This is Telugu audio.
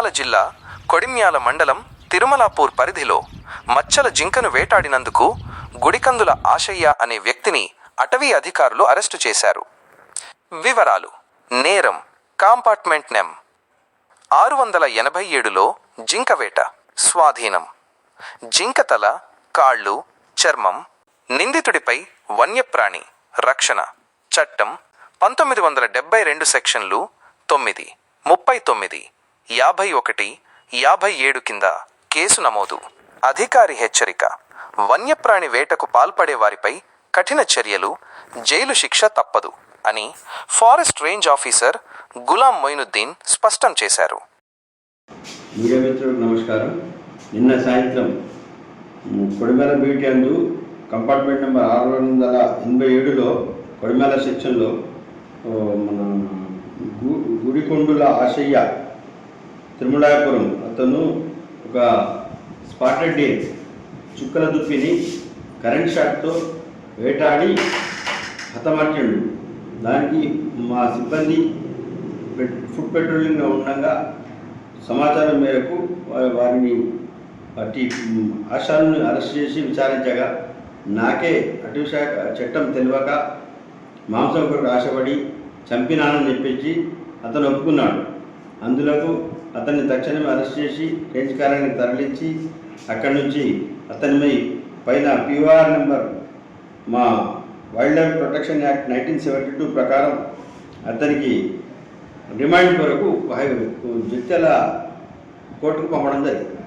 జిల్లా కొడిమ్యాల మండలం తిరుమలాపూర్ పరిధిలో మచ్చల జింకను వేటాడినందుకు గుడికందుల ఆశయ్య అనే వ్యక్తిని అటవీ అధికారులు అరెస్టు చేశారు. వివరాలు. నేరం కాంపార్ట్మెంట్ నెం. ఆరు వందల ఎనభై ఏడులో జింక వేట. స్వాధీనం. జింక తల కాళ్ళు చర్మం నిందితుడిపై వన్యప్రాణి రక్షణ. చట్టం పంతొమ్మిది వందల డెబ్బై రెండు సెక్షన్లు తొమ్మిది ముప్పై తొమ్మిది. యాభై ఒకటి యాభై ఏడు కింద కేసు నమోదు. అధికారి హెచ్చరిక. వన్యప్రాణి వేటకు పాల్పడే వారిపై కఠిన చర్యలు జైలు శిక్ష తప్పదు అని forest range officer Gulam Moinuddin స్పష్టం చేశారు. మీడియా మిత్రులకు నమస్కారం. నిన్న సాయంత్రం కొడిమేల బీటీ అందు కంపార్ట్మెంట్ నెంబర్ ఆరు వందల ఎనభై ఏడులో కొడిమేల సెక్షన్లో మన గుడికొండుల ఆశయ్య తిరుమలాపురం. అతను ఒక స్పాటెడ్ డే చుక్కల దుప్పిని కరెంట్ షాట్తో వేటాడి హతమార్చిండు. దానికి మా సిబ్బంది ఫుడ్ పెట్రోలింగ్లో ఉండగా సమాచారం మేరకు వారిని అట్టి ఆశాలను అరెస్ట్ చేసి విచారించగా నాకే అటు శాఖ చట్టం తెలియక మాంసం కొరకు ఆశపడి చంపినానని చెప్పేసి అతను ఒప్పుకున్నాడు. అందులకు అతన్ని తక్షణమే అరెస్ట్ చేసి రేంజ్ కార్యానికి తరలించి అక్కడి నుంచి అతని పైన పిఆర్ నెంబర్ మా wildlife protection act nineteen seventy two ప్రకారం అతనికి రిమాండ్ కొరకు హై- జగిత్యాల కోర్టుకు పంపడం జరిగింది.